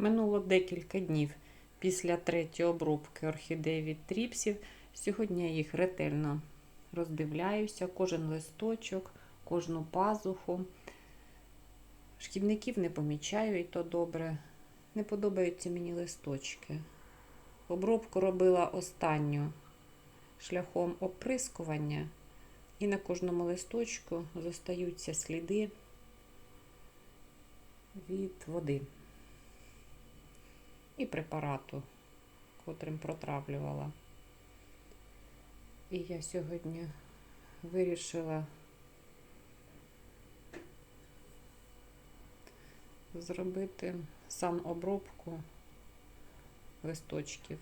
Минуло декілька днів після третьої обробки орхідей від тріпсів. Сьогодні я їх ретельно роздивляюся, кожен листочок, кожну пазуху. Шкідників не помічаю, і то добре. Не подобаються мені листочки. Обробку робила останню шляхом оприскування, і на кожному листочку зостаються сліди від води і препарату, котрим протравлювала. І я сьогодні вирішила зробити санобробку листочків.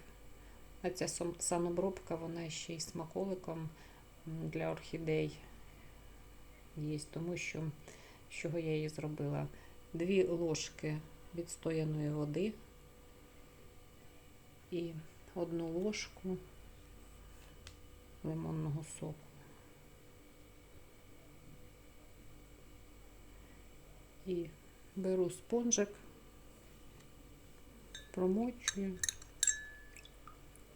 А ця санобробка, вона ще й смаколиком для орхідей є, тому що з чого я її зробила? Дві ложки відстояної води і одну ложку лимонного соку. І беру спонжик, промочую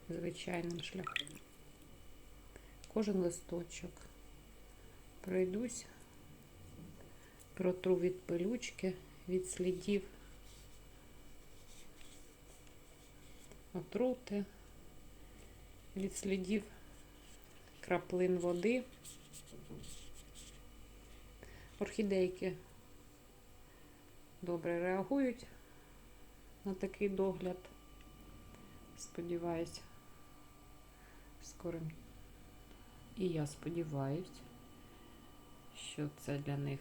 звичайним шляхом. Кожен листочок пройдусь, протру від пилючки, від слідів отрути, від слідів краплин води. Орхідейки добре реагують на такий догляд. Сподіваюсь, скоро. І я сподіваюсь, що це для них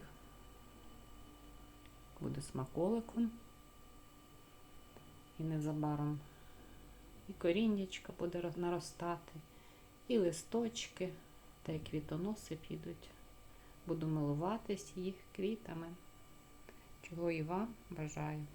буде смаколиком. І незабаром і коріннячка буде наростати, і листочки, та й квітоноси підуть. Буду милуватись їх квітами, чого і вам бажаю.